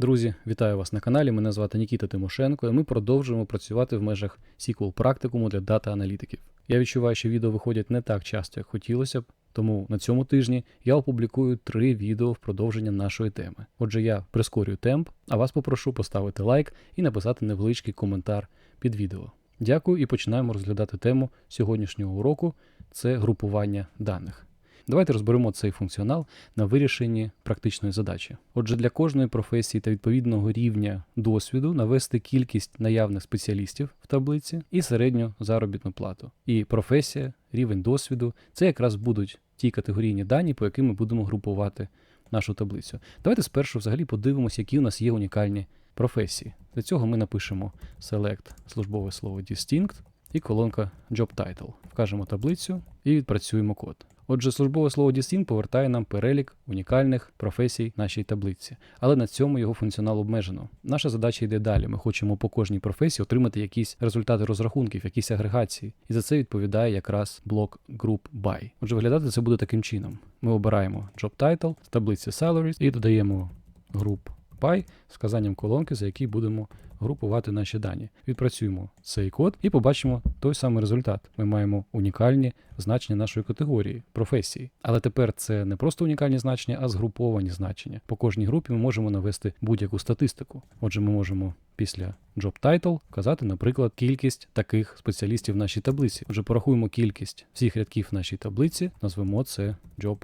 Друзі, вітаю вас на каналі. Мене звати Нікіта Тимошенко, і ми продовжуємо працювати в межах SQL практикуму для дата-аналітиків. Я відчуваю, що відео виходять не так часто, як хотілося б, тому на цьому тижні я опублікую три відео в продовження нашої теми. Отже, я прискорюю темп, а вас попрошу поставити лайк і написати невеличкий коментар під відео. Дякую і починаємо розглядати тему сьогоднішнього уроку це групування даних. Давайте розберемо цей функціонал на вирішенні практичної задачі. Отже, для кожної професії та відповідного рівня досвіду навести кількість наявних спеціалістів в таблиці і середню заробітну плату. І професія, рівень досвіду це якраз будуть ті категорійні дані, по яким ми будемо групувати нашу таблицю. Давайте спершу взагалі подивимося, які у нас є унікальні професії. Для цього ми напишемо select службове слово distinct і колонка Job Title. Вкажемо таблицю і відпрацюємо код. Отже, службове слово distinct повертає нам перелік унікальних професій нашій таблиці, але на цьому його функціонал обмежено. Наша задача йде далі. Ми хочемо по кожній професії отримати якісь результати розрахунків, якісь агрегації. І за це відповідає якраз блок Group By. Отже, виглядати це буде таким чином: ми обираємо Job Title з таблиці Salaries і додаємо Group By з вказанням колонки, за який будемо групувати наші дані. Відпрацюємо цей код і побачимо той самий результат. Ми маємо унікальні значення нашої категорії, професії. Але тепер це не просто унікальні значення, а згруповані значення. По кожній групі ми можемо навести будь-яку статистику. Отже, ми можемо після Job Title вказати, наприклад, кількість таких спеціалістів в нашій таблиці. Отже, порахуємо кількість всіх рядків в нашій таблиці, назвемо це Job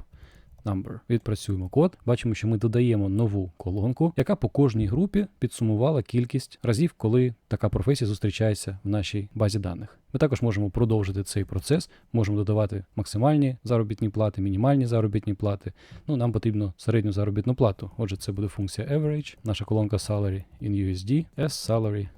number. Відпрацюємо код. Бачимо, що ми додаємо нову колонку, яка по кожній групі підсумувала кількість разів, коли така професія зустрічається в нашій базі даних. Ми також можемо продовжити цей процес, можемо додавати максимальні заробітні плати, мінімальні заробітні плати. Ну, нам потрібно середню заробітну плату. Отже, це буде функція average, наша колонка salary in USD, as salary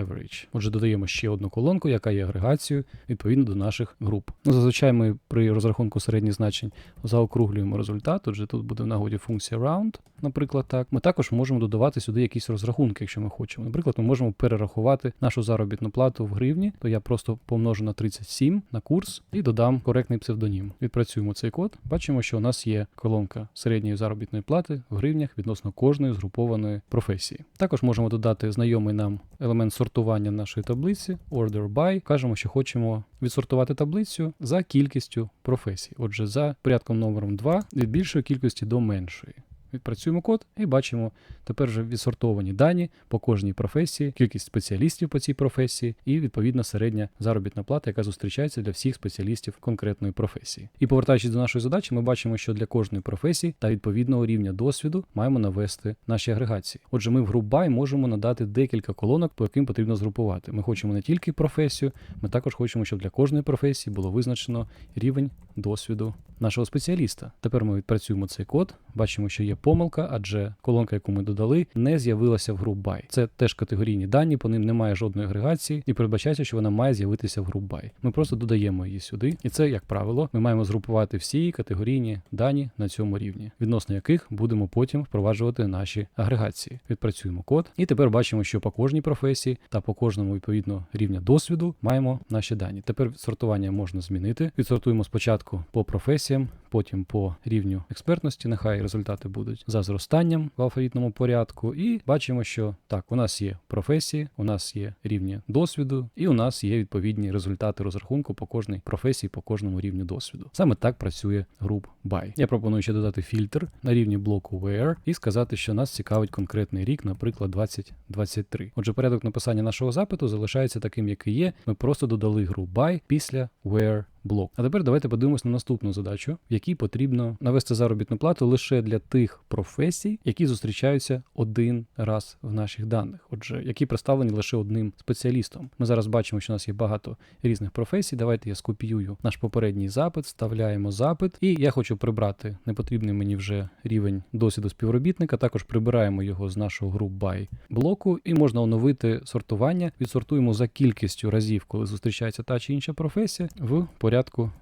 average. Отже, додаємо ще одну колонку, яка є агрегацією відповідно до наших груп. Ну, зазвичай ми при розрахунку середніх значень заокруглюємо результат. Отже, тут буде в нагоді функція round, наприклад, так. Ми також можемо додавати сюди якісь розрахунки, якщо ми хочемо. Наприклад, ми можемо перерахувати нашу заробітну плату в гривні, то я просто помножу на 37 на курс і додам коректний псевдонім. Відпрацюємо цей код. Бачимо, що у нас є колонка середньої заробітної плати в гривнях відносно кожної згрупованої професії. Також можемо додати знайомий нам елемент сортування нашої таблиці, order by. Кажемо, що хочемо відсортувати таблицю за кількістю професій. Отже, за порядком номером 2 від більшої кількості до меншої. Відпрацюємо код і бачимо тепер вже відсортовані дані по кожній професії, кількість спеціалістів по цій професії і відповідна середня заробітна плата, яка зустрічається для всіх спеціалістів конкретної професії. І повертаючись до нашої задачі, ми бачимо, що для кожної професії та відповідного рівня досвіду маємо навести наші агрегації. Отже, ми в GroupBy можемо надати декілька колонок, по яким потрібно згрупувати. Ми хочемо не тільки професію, ми також хочемо, щоб для кожної професії було визначено рівень досвіду нашого спеціаліста. Тепер ми відпрацюємо цей код, бачимо, що є помилка, адже колонка, яку ми додали, не з'явилася в GroupBy. Це теж категорійні дані, по ним немає жодної агрегації, і передбачається, що вона має з'явитися в GroupBy. Ми просто додаємо її сюди, і це, як правило, ми маємо згрупувати всі категорійні дані на цьому рівні, відносно яких будемо потім впроваджувати наші агрегації. Відпрацюємо код, і тепер бачимо, що по кожній професії та по кожному відповідно рівня досвіду маємо наші дані. Тепер сортування можна змінити. Відсортуємо спочатку по професіям, потім по рівню експертності. Нехай результати будуть за зростанням в алфавітному порядку. І бачимо, що так, у нас є професії, у нас є рівні досвіду, і у нас є відповідні результати розрахунку по кожній професії, по кожному рівню досвіду. Саме так працює Group By. Я пропоную ще додати фільтр на рівні блоку Where і сказати, що нас цікавить конкретний рік, наприклад, 2023. Отже, порядок написання нашого запиту залишається таким, який є. Ми просто додали Group By після Where блок. А тепер давайте подивимось на наступну задачу, в якій потрібно навести заробітну плату лише для тих професій, які зустрічаються один раз в наших даних, отже, які представлені лише одним спеціалістом. Ми зараз бачимо, що у нас є багато різних професій. Давайте я скопіюю наш попередній запит, вставляємо запит, і я хочу прибрати непотрібний мені вже рівень досвіду співробітника. Також прибираємо його з нашого group by блоку, і можна оновити сортування. Відсортуємо за кількістю разів, коли зустрічається та чи інша професія в порядку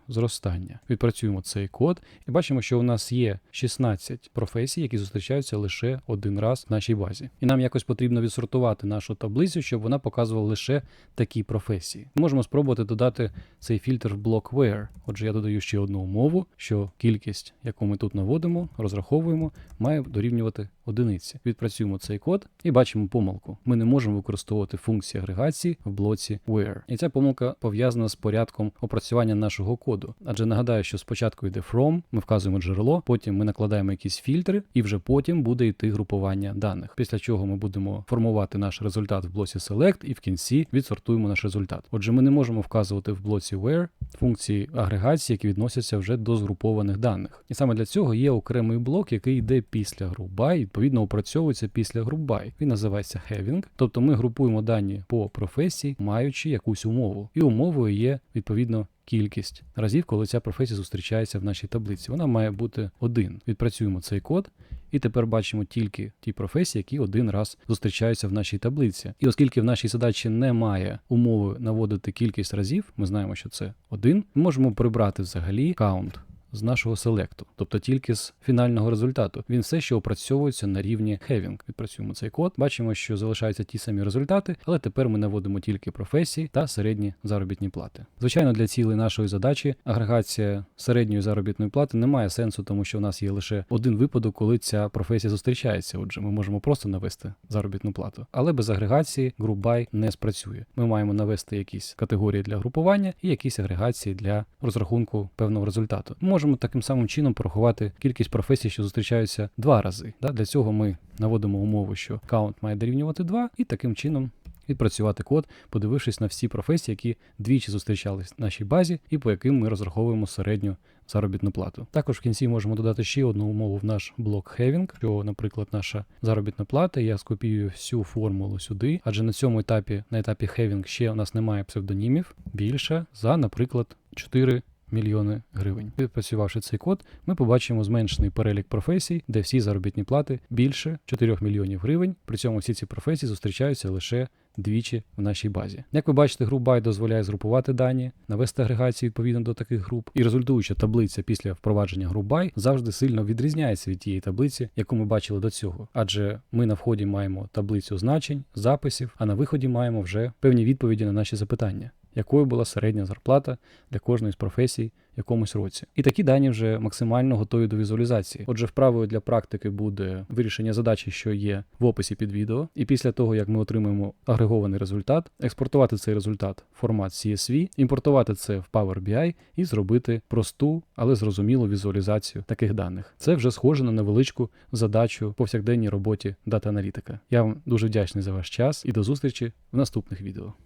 зростання. Відпрацюємо цей код і бачимо, що у нас є 16 професій, які зустрічаються лише один раз в нашій базі. І нам якось потрібно відсортувати нашу таблицю, щоб вона показувала лише такі професії. Можемо спробувати додати цей фільтр в блок where. Отже, я додаю ще одну умову, що кількість, яку ми тут наводимо, розраховуємо, має дорівнювати одиниці. Відпрацюємо цей код і бачимо помилку. Ми не можемо використовувати функції агрегації в блоці where. І ця помилка пов'язана з порядком опрацювання нашого коду. Адже нагадаю, що спочатку йде from, ми вказуємо джерело, потім ми накладаємо якісь фільтри, і вже потім буде йти групування даних. Після чого ми будемо формувати наш результат в блоці select і в кінці відсортуємо наш результат. Отже, ми не можемо вказувати в блоці where функції агрегації, які відносяться вже до згрупованих даних. І саме для цього є окремий блок, який йде після by, відповідно опрацьовується після by. Він називається having, тобто ми групуємо дані по професії, маючи якусь умову. І умовою є відповідно. Кількість разів, коли ця професія зустрічається в нашій таблиці, вона має бути один. Відпрацюємо цей код, і тепер бачимо тільки ті професії, які один раз зустрічаються в нашій таблиці. І оскільки в нашій задачі немає умови наводити кількість разів, ми знаємо, що це один, можемо прибрати взагалі count з нашого селекту, тобто тільки з фінального результату. Він все ще опрацьовується на рівні having. Відпрацюємо цей код. Бачимо, що залишаються ті самі результати, але тепер ми наводимо тільки професії та середні заробітні плати. Звичайно, для цілей нашої задачі агрегація середньої заробітної плати не має сенсу, тому що у нас є лише один випадок, коли ця професія зустрічається. Отже, ми можемо просто навести заробітну плату. Але без агрегації by не спрацює. Ми маємо навести якісь категорії для групування і якісь агрегації для розрахунку певного результату. Можемо таким самим чином порахувати кількість професій, що зустрічаються два рази. Да? Для цього ми наводимо умову, що count має дорівнювати 2, і таким чином відпрацювати код, подивившись на всі професії, які двічі зустрічались в нашій базі, і по яким ми розраховуємо середню заробітну плату. Також в кінці можемо додати ще одну умову в наш блок having, що, наприклад, наша заробітна плата, я скопіюю всю формулу сюди, адже на цьому етапі, на етапі having ще у нас немає псевдонімів більше за, наприклад, 4 мільйони гривень. Відпрацювавши цей код, ми побачимо зменшений перелік професій, де всі заробітні плати більше 4 мільйонів гривень. При цьому всі ці професії зустрічаються лише двічі в нашій базі. Як ви бачите, by дозволяє згрупувати дані, навести агрегацію відповідно до таких груп, і результуюча таблиця після впровадження group by завжди сильно відрізняється від тієї таблиці, яку ми бачили до цього. Адже ми на вході маємо таблицю значень, записів, а на виході маємо вже певні відповіді на наші запитання якою була середня зарплата для кожної з професій в якомусь році. І такі дані вже максимально готові до візуалізації. Отже, вправою для практики буде вирішення задачі, що є в описі під відео, і після того, як ми отримаємо агрегований результат, експортувати цей результат в формат CSV, імпортувати це в Power BI і зробити просту, але зрозумілу візуалізацію таких даних. Це вже схоже на невеличку задачу повсякденній роботі дата-аналітика. Я вам дуже вдячний за ваш час і до зустрічі в наступних відео.